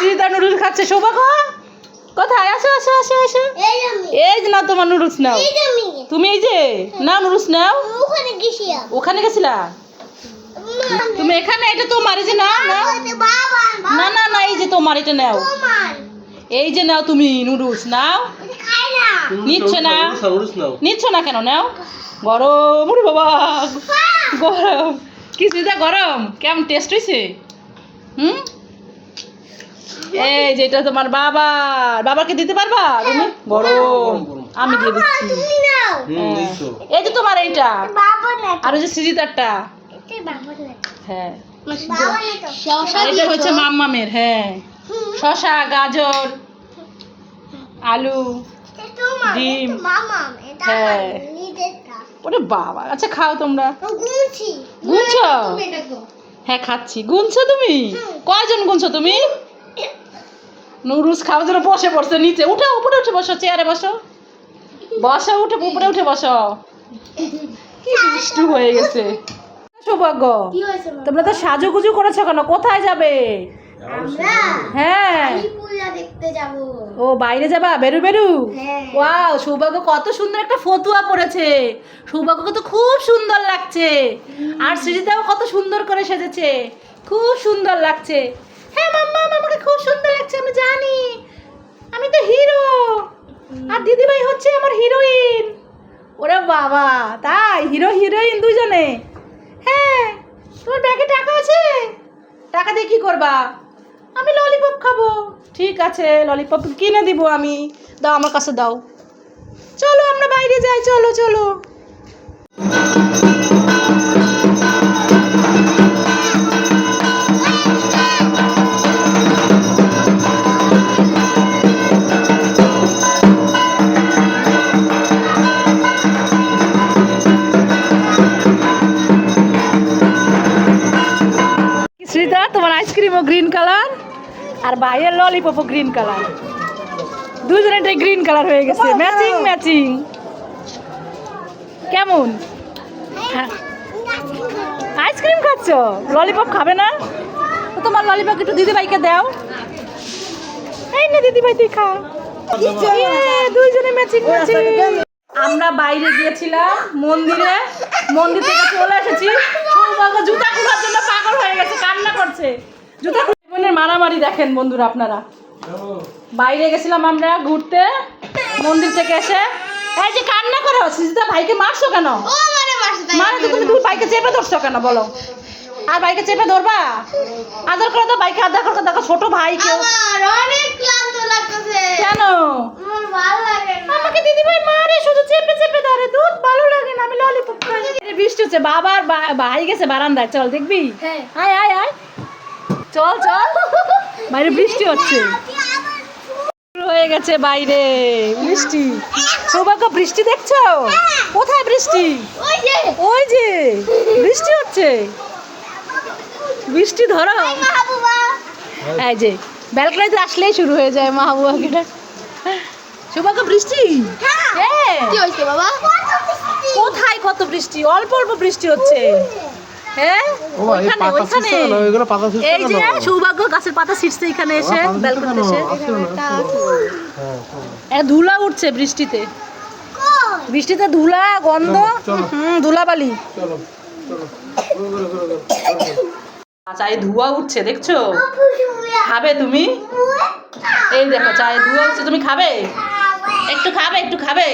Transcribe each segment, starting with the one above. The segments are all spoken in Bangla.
সৃজিতা নুডলস খাচ্ছে সৌভাগ্য কোথায়? আসো আসো আসো আসো। এই যে নাও তোমার নুডলস নাও। তুমি এই যে নাও নুডলস নাও। ওখানে গেছি ওখানে গেছিলা? তুমি এখানে এটা তোমার এই যে নাও নাও। না না না এই যে তোমার এটা নাও। এই যে নাও তুমি নুডলস নাও। না নিচ্ছে না? নিচ্ছ না কেন? নাও। গরম উরে বাবা। গরম। কি সুবিধা? গরম। কেমন? টেস্ট হয়েছে হুম? এই যেটা তোমার বাবা। বাবাকে দিতে পারবা? তুমি? গরম আমি দিয়ে দিচ্ছি। হ্যাঁ। এই যে তোমার এইটা। আর ওই যে সৃজিতারটা। এটা বাবা না হ্যাঁ। বাবা না তো। আর এটা হচ্ছে মাম্মামের হ্যাঁ। শশা গাজর আলু ডিম। এটা মামা এটা হ্যাঁ। ওরে বাবা আচ্ছা খাও তোমরা। গুনছো। তুমি এটা গো হ্যাঁ খাচ্ছি। গুনছো তুমি? কয়জন গুনছো তুমি? নুডলস খাওয়ার জন্য বসে পড়ছে নিচে। উঠে উপরে উঠে বসো চেয়ারে বসো। বসো উঠে উপরে উঠে বসো। কি দুষ্টু হয়ে গেছে। সৌভাগ্য। তোমরা তো সাজুগুজু করেছ কেন? কোথায় যাবে? হ্যাঁ। ও বাইরে যাবা? বেরু বেরু। হ্যাঁ। ওয়াও সৌভাগ্য কত সুন্দর একটা ফতুয়া পরেছে সৌভাগ্যকে তো খুব সুন্দর লাগছে। আর সৃজিতাও কত সুন্দর করে সেজেছে। খুব সুন্দর লাগছে। হ্যাঁ মাম্মা আমাকে খুব সুন্দর লাগছে, আমি জানি। আমি তো হিরো। আর দিদিভাই হচ্ছে আমার হিরোইন। ওরে বাবা, তাই? হিরো, হিরোইন দুজনে? হ্যাঁ তোমার ব্যাগে টাকা আছে? টাকা দিয়ে কি করবা? আমি ললিপপ খাব। ঠিক আছে ললিপপ কিনে দিব আমি। দাও, আমার কাছে দাও। চলো, আমরা বাইরে যাই, চলো চলো। শ্রীতা তোমার আইসক্রিমও গ্রিন কালার আর ভাইয়ের ললিপপও গ্রিন কালার দুজনেটাই গ্রিন কালার হয়ে গেছে। ম্যাচিং ম্যাচিং কেমন? আইসক্রিম খাচ্ছ? ললিপপ খাবে না? তো তোমার ললিপপ একটু দিদিভাইকে দাও। এই না দিদিভাই তুই খা। দুইজনে ম্যাচিং ম্যাচিং আমরা বাইরে গিয়েছিলাম মন্দিরে। মন্দির থেকে চলে এসেছি। সৌভাগ্য জুতা খোলার জন্য পাগল হয়ে গেছে কান্না করছে। জুতা বোনের মারামারি দেখেন বন্ধুরা আপনারা। বাইরে গেছিলাম আমরা ঘুরতে মন্দির থেকে এসে। এই যে কান্না করো সিজিদা ভাইকে মারছো কেন? মানে তো তুমি দুই বাইকে চেপে ধরছো কেন বলো? আর বাইকে চেপে ধরবা? আদর করে তো বাইকে আদর করে দেখো ছোট ভাই কেউ। অনেক ক্লান্ত লাগতেছে। কেন আমার ভালো লাগে না আমাকে দিদি ভাই মারে শুধু চেপে চেপে ধরে দুধ ভালো লাগে না আমি ললিপপ খাই হচ্ছে বাবার ভাই গেছে বারান্দায় চল দেখবি? হ্যাঁ। আয় আয় আয়। চল চল। বাইরে বৃষ্টি হচ্ছে। হয়ে গেছে বাইরে বৃষ্টি। সৌভাগ্য বৃষ্টি দেখছ? কোথায় বৃষ্টি? ওই যে বৃষ্টি হচ্ছে। বৃষ্টি ধরো। এই যে ব্যালকনিতে আসলেই শুরু হয়ে যায় মাহবুবা কিটা সৌভাগ্য বৃষ্টি? হ্যাঁ। কি হয়েছে বাবা? কোথায় কত বৃষ্টি? অল্প অল্প বৃষ্টি হচ্ছে। হ্যাঁ ওইখানে ওইখানে। এই যে সৌভাগ্য গাছের পাতা ছিটছে এখানে এসে ব্যালকনিতে। হ্যাঁ, ধুলা উঠছে বৃষ্টিতে। বৃষ্টিতে ধুলা গন্ধ হুম ধুলাবালি। চায়ে ধোঁয়া উঠছে দেখছ? খাবে তুমি? এই দেখো চায়ে ধোঁয়া উঠছে তুমি খাবে? একটু খাবে একটু খাবে।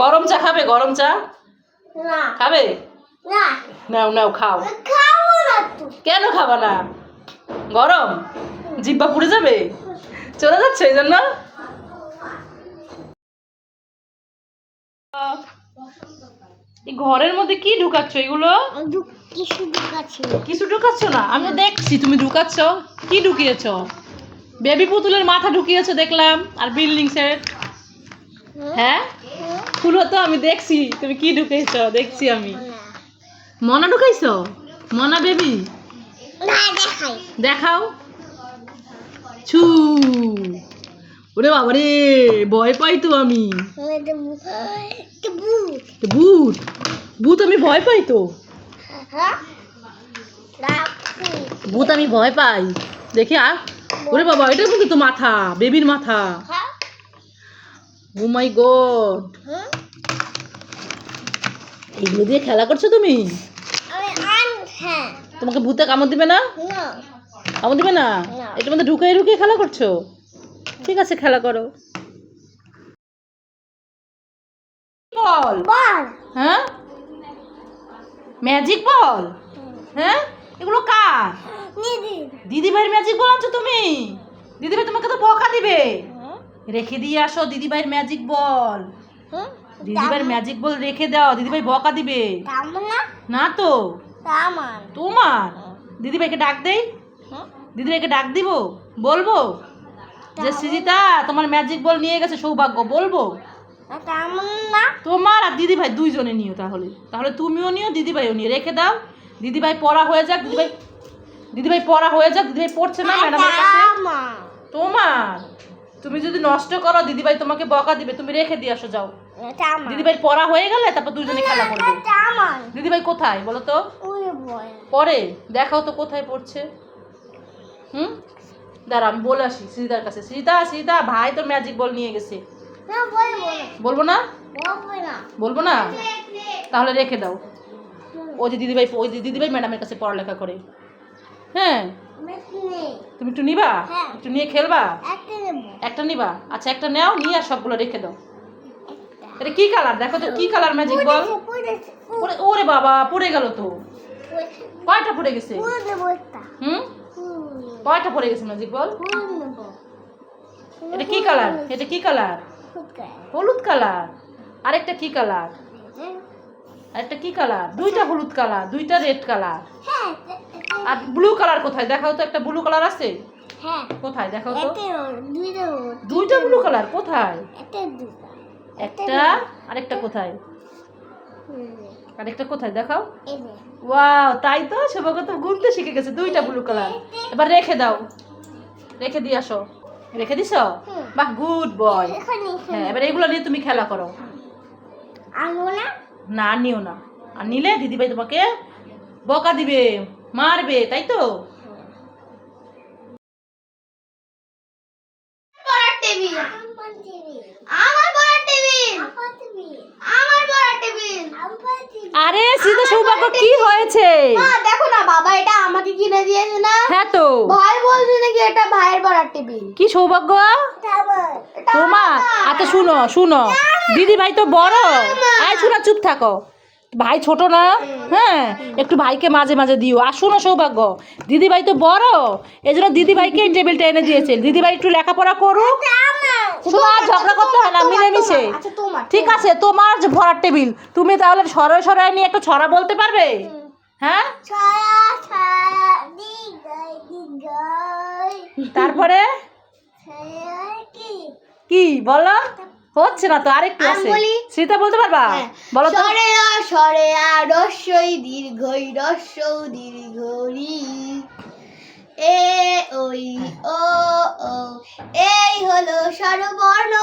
গরম চা খাবে গরম চা? খাবে? না। নাও নাও খাও। কেন খাবা না? গরম? জিব্বা পুড়ে যাবে? চলে যাচ্ছে এই জন্য? ঘরের মধ্যে কি ঢুকাচ্ছ এগুলো? কিছু ঢুকাচ্ছি ঢুকাচ্ছ না? আমি দেখছি তুমি ঢুকাচ্ছ। কি ঢুকিয়েছ? বেবি পুতুলের মাথা ঢুকিয়েছো দেখলাম। আর বিল্ডিং সেট। হ্যাঁ? ফুলো তো আমি দেখছি। তুমি কি ঢুকিয়েছ দেখছি আমি। মনা ঢুকাইছো? মনা বেবি? দেখাও। ছু। ওরে ভয় পাই তো আমি। ভূত। ভূত আমি ভয় পাই তো। ভূত আমি ভয় পাই। দেখি আর ওরে বাবা, এটা কিন্তু তো মাথা, বেবির মাথা। ও মাই গড এগুলো দিয়ে খেলা করছ তুমি? হ্যাঁ তোমাকে ভূতে কামড় দিবে না? না। কামড় দিবে না। এটার মধ্যে ঢুকিয়ে ঢুকিয়ে খেলা করছ? ঠিক আছে খেলা করো। বল। বল। হ্যাঁ? ম্যাজিক বল হ্যাঁ? এগুলো কার? দিদি ভাইয়ের ম্যাজিক বল আনছো তুমি? দিদি ভাই তোমাকে তো বকা দিবে। রেখে দিয়ে আসো দিদি ভাইয়ের ম্যাজিক বল। হুম? দিদি ভাইয়ের ম্যাজিক বল রেখে দাও দিদিভাই বকা দিবে। না? তো। তোমার? দিদিভাইকে ডাক দেই? দিদিভাইকে ডাক দিব? বলব? যে সৃজিতা তোমার ম্যাজিক বল নিয়ে গেছে সৌভাগ্য বলব? তোমার আর দিদি ভাই দুইজনে নিও তাহলে। তাহলে তুমিও নিও দিদি ভাইও নিও রেখে দাও। দিদি ভাই পড়া হয়ে যাক দিদি ভাই দিদি ভাই পড়া হয়ে যাক দিদি ভাই পড়ছে না ম্যাডামের কাছে। তোমার? তুমি যদি নষ্ট করো দিদিভাই তোমাকে বকা দিবে তুমি রেখে দিয়ে আসো যাও। দিদিভাই পড়া হয়ে গেলে তারপর দুজনে খেলা করবে। দিদিভাই কোথায় বলো তো? পরে দেখাও তো কোথায় পড়ছে। হুম? দাঁড়া আমি বলে আসি সীতার কাছে। সীতা সীতা ভাই তোর ম্যাজিক বল নিয়ে গেছে। বলব না। বলব না? তাহলে রেখে দাও। ওই যে দিদিভাই ওই দিদিভাই ম্যাডামের কাছে পড়ালেখা করে। হ্যাঁ? তুমি একটু নিবা? হ্যাঁ। একটু নিয়ে খেলবা? একটা নিবা। আচ্ছা একটা নাও নিয়ে আর সবগুলো রেখে দাও। এটা কি কালার দেখো তো কি কালার ম্যাজিক বল ওরে বাবা পড়ে গেল তো। কয়টা পড়ে গেছে? হুম? কয়টা পড়ে গেছে ম্যাজিক বল এটা কি কালার এটা কি কালার হলুদ কালার আরেকটা কি কালার আরেকটা কি কালার দুইটা হলুদ কালার দুইটা রেড কালার হ্যাঁ আর ব্লু কালার কোথায়? দেখাও তো একটা ব্লু কালার আছে। হ্যাঁ। কোথায়? দেখাও তো। দুইটা ব্লু কালার কোথায়? একটা আরেকটা কোথায়? আরেকটা কোথায়? দেখাও। ওয়াও তাই তো? সৌভাগ্য তো গুনতে শিখে গেছে দুইটা ব্লু কালার এবার রেখে দাও। রেখে দিয়ে আসো। রেখে দিছ। বাহ গুড বয় হ্যাঁ এবার এগুলো নিয়ে তুমি খেলা করো। না? না নিও না। আর নিলে দিদিভাই তোমাকে বকা দিবে। মারবে তাই তো? আরে সীতা সৌভাগ্য কি হয়েছে? মা দেখো না বাবা এটা আমাকে কিনে দিয়েছে না? হ্যাঁ তো। ভাই বলছে নাকি এটা ভাইয়ের পড়ার টেবিল? কি সৌভাগ্য? তোমার আচ্ছা শুনো শুনো। দিদি ভাই তো বড়। আয় শোনা চুপ থাকো। ভাই ছোট না? হ্যাঁ? একটু ভাইকে মাঝে মাঝে দিও। আর শোনো সৌভাগ্য। দিদি ভাই তো বড়। এই জন্য দিদি ভাইকে এই টেবিলটা এনে দিয়েছে। দিদি ভাই একটু লেখাপড়া করুক। তোমার ঝগড়া করতে হয় না মিলেমিশে। আচ্ছা ঠিক আছে তোমার ভরার টেবিল তুমি তাহলে সরাই সরাই নিয়ে একটা ছড়া বলতে পারবে? হ্যাঁ? তারপরে? কি? বলো? হচ্ছে না তো আরেকটু আছে? সেটা বলতে পারবা? হ্যাঁ। বলো তো। সরে আ সরে আ রস্যই দীর্ঘই রস্যৌ দীর্ঘরি এ ওই ও ও এই হলো স্বরবর্ণ।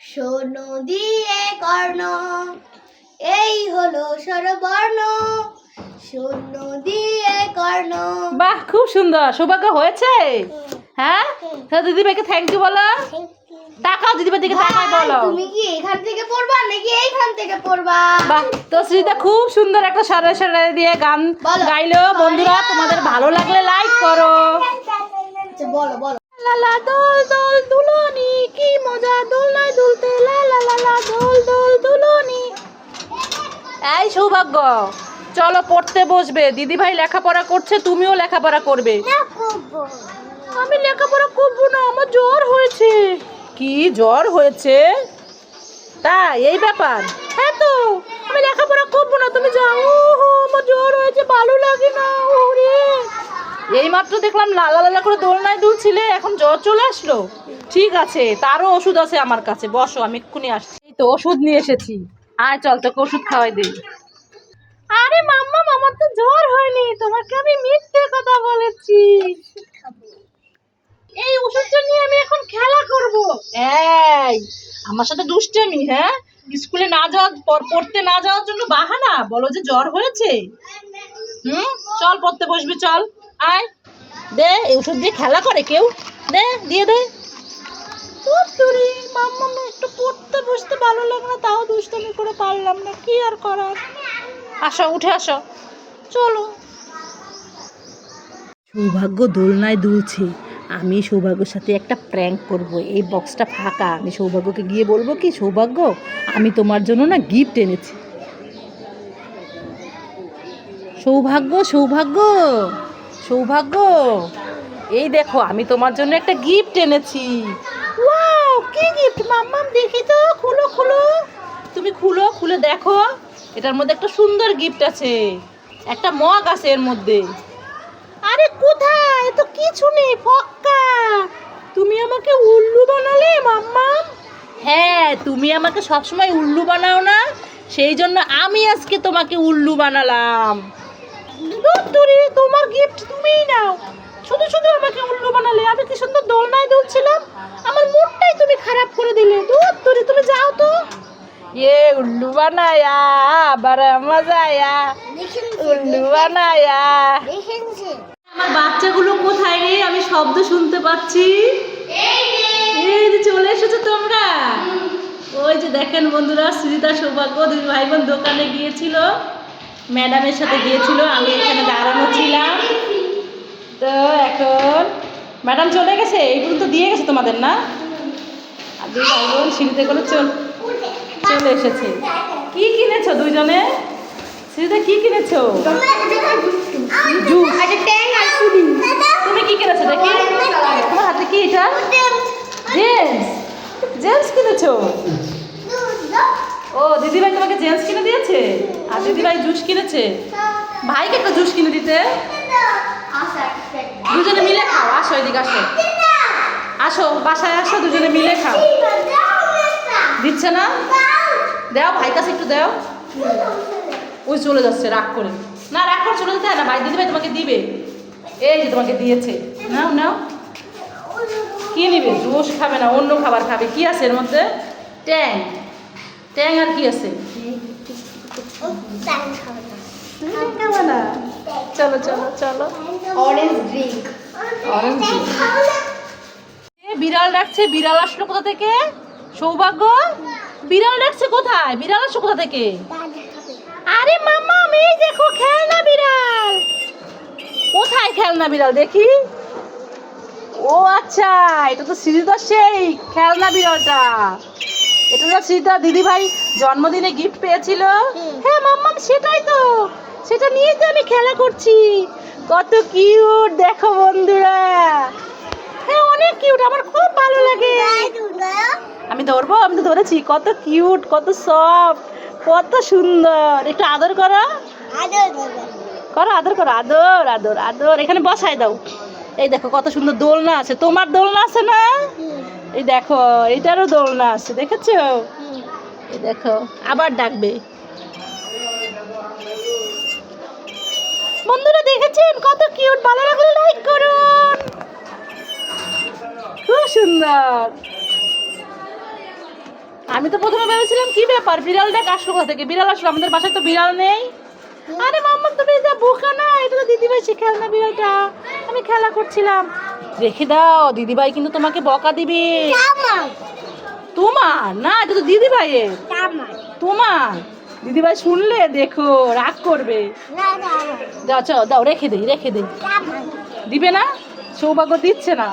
শোনো দিয়ে কর্ণ। এই হলো স্বরবর্ণ। শোনো দিয়ে কর্ণ। বাহ খুব সুন্দর। সৌভাগ্য হয়েছে। হ্যাঁ। তাহলে দিদিভাইকে থ্যাংক ইউ বলো। টাকাও দিদিভাই দিকে বলো। তুমি কি এখান থেকে পড়বা নাকি এইখান থেকে পড়বা? বাহ তো শ্রীতা খুব সুন্দর একটা সারা সারা দিয়ে গান গাইলো। বন্ধুরা তোমাদের ভালো লাগলে লাইক করো। আচ্ছা, বলো বলো। লালা দোল দোল দুলনি কি মজা। দোলনায় দুলতে লা লা লা লা দোল দোল দুলনি। এই সৌভাগ্য। চলো পড়তে বসবে। দিদি ভাই লেখাপড়া করছে তুমিও লেখাপড়া করবে। না করব আমি লেখাপড়া করব না আমার জ্বর হয়েছে। কি জ্বর হয়েছে? তাই এই ব্যাপার? হ্যাঁ তো আমি লেখাপড়া করব না তুমি যাও। আমার জ্বর হয়েছে ভালো লাগে না ওরে। এই মাত্র দেখলাম লালা লালা করে দোলনায় দুলছিলে এখন জ্বর চলে আসলো। ঠিক আছে তারও ওষুধ আছে আমার কাছে বসো আমি এক্ষুনি আসছি। এই তো ওষুধ নিয়ে এসেছি। আয় চল তোকে ওষুধ খাওয়াই দিই। আরে মাম্মা আমার তো জ্বর হয়নি তোমাকে আমি মিথ্যে কথা বলেছি। এই ওষুধটা নিয়ে আমি এখন খেলা করব। এই আমার সাথে দুষ্টামি হ্যাঁ? স্কুলে না যাওয়া পর- পড়তে না যাওয়ার জন্য বাহানা? বলো যে জ্বর হয়েছে? হুম? চল পড়তে বসবি চল। আয়। দে এই ওষুধ দিয়ে খেলা করে কেউ। দে দিয়ে দে। তুরি মাম্মা একটু পড়তে বসতে ভালো লাগে না তাও দুষ্টমি করে পারলাম না কি আর করার? আসো উঠে আসো। চলো। সৌভাগ্য দোলনায় দুলছে। আমি সৌভাগ্যর সাথে একটা প্র্যাঙ্ক করব। এই বক্সটা ফাঁকা। আমি সৌভাগ্যকে গিয়ে বলব কি, সৌভাগ্য, আমি তোমার জন্য না গিফট এনেছি। সৌভাগ্য সৌভাগ্য সৌভাগ্য, এই দেখো, আমি তোমার জন্য একটা গিফট এনেছি। কি গিফট মাম্মাম দেখি তো, খুলো খুলো। তুমি খুলো, খুলে দেখো। এটার মধ্যে একটা সুন্দর গিফট আছে। একটা মগ আছে এর মধ্যে। আরে কোথায় এ তো কিছু নেই ফক্কা তুমি আমাকে উল্লু বানালে মাম্মা হ্যাঁ তুমি আমাকে সবসময় উল্লু বানাও না সেই জন্য আমি আজকে তোমাকে উল্লু বানালাম দূরে তোমার গিফট তুমিই নাও শুধু শুধু আমাকে উল্লু বানালে আমি কি সুন্দর দোলনায় দুলছিলাম আমার মুডটাই তুমি খারাপ করে দিলে দূর দূরে তুমি যাও তো ये उल्लू बनाया बड़ा मजा आया উল্লু বানায়া দেখেছি আমার বাচ্চাগুলো কোথায় রে? আমি শব্দ শুনতে পাচ্ছি। এই যে। চলে এসেছ তোমরা। ওই যে দেখেন বন্ধুরা সুজিতা সৌভাগ্য দুই ভাই বোন দোকানে গিয়েছিল। ম্যাডামের সাথে গিয়েছিল আমি এখানে দাঁড়ানো ছিলাম। তো এখন ম্যাডাম চলে গেছে? এই তো দিয়ে গেছে তোমাদের না? আর দুই ভাই বোন সিঁড়িতে করে চল চলে এসেছে। কি কিনেছো দুইজনে? সিঁড়িতে কি কিনেছো? জুস আচ্ছা ট্যাং আর পুডিং তুমি কি কিনেছো দেখি? তোমার হাতে কি এটা? কিনেছো? ও দিদিভাই তোমাকে জেন্স কিনে দিয়েছে? আর দিদিভাই জুস কিনেছে? ভাইকে একটা জুস কিনে দিতে। দুজনে মিলে খাও। আসো এদিকে আসো। আসো বাসায় আসো দুজনে মিলে খাও। দিচ্ছে না? দাও। ভাই কাছে একটু দাও। ওই চলে যাচ্ছে রাগ করে। না রাগ চলে যেতে না ভাই দিদিভাই তোমাকে দিবে। এই যে তোমাকে দিয়েছে। নাও নাও। কি নিবে? জুস খাবে না অন্য খাবার খাবে। কি আছে এর মধ্যে? ট্যাং। ট্যাং আর কি আছে? খাবে না চলো। চলো চলো অরেঞ্জ ড্রিঙ্ক অরেঞ্জ বিড়াল ডাকছে বিড়াল আসলো কোথা থেকে? সৌভাগ্য? বিড়াল ডাকছে কোথায়? বিড়াল আসলো কোথা থেকে? আরে মামা আমি দেখো খেলনা বিড়াল। কোথায় খেলনা বিড়াল দেখি? ও আচ্ছা এটা তো শ্রীদার সেই খেলনা বিড়ালটা। এটা তো শ্রীদার দিদি ভাই জন্মদিনে গিফট পেয়েছিল। হ্যাঁ মাম্মাম সেটাই তো। সেটা নিয়ে তো আমি খেলা করছি। কত কিউট দেখো বন্ধুরা। হ্যাঁ অনেক কিউট আমার খুব ভালো লাগে। আমি ধরবো? আমি তো ধরেছি। কত কিউট কত সফট কত সুন্দর। একটু আদর করো। করো। আদর করো আদর আদর আদর। এখানে বসাই দাও। এই দেখো কত সুন্দর দোলনা আছে। তোমার দোলনা আছে না? এই দেখো এটারও দোলনা আছে দেখেছ? এই দেখো আবার ডাকবে। বন্ধুরা দেখেছেন? কত কিউট ভালো লাগলে লাইক করুন। খুব সুন্দর। আমি তো প্রথমে ভেবেছিলাম কি ব্যাপার? বিড়ালটা আসলো কোথা থেকে? বিড়াল আসলো আমাদের বাসায় তো বিড়াল নেই। আরে মাম্মা তুমি যা বোকা না এটা তো দিদিভাই সে খেলনা বিড়ালটা। আমি খেলা করছিলাম। রেখে দাও দিদিভাই কিন্তু তোমাকে বকা দিবে। তোমার? না এটা তো দিদিভাইয়ের। তোমার? দিদিভাই শুনলে দেখো রাগ করবে। দাও দাও রেখে দেই রেখে দেই। দিবে না? সৌভাগ্য দিচ্ছে না।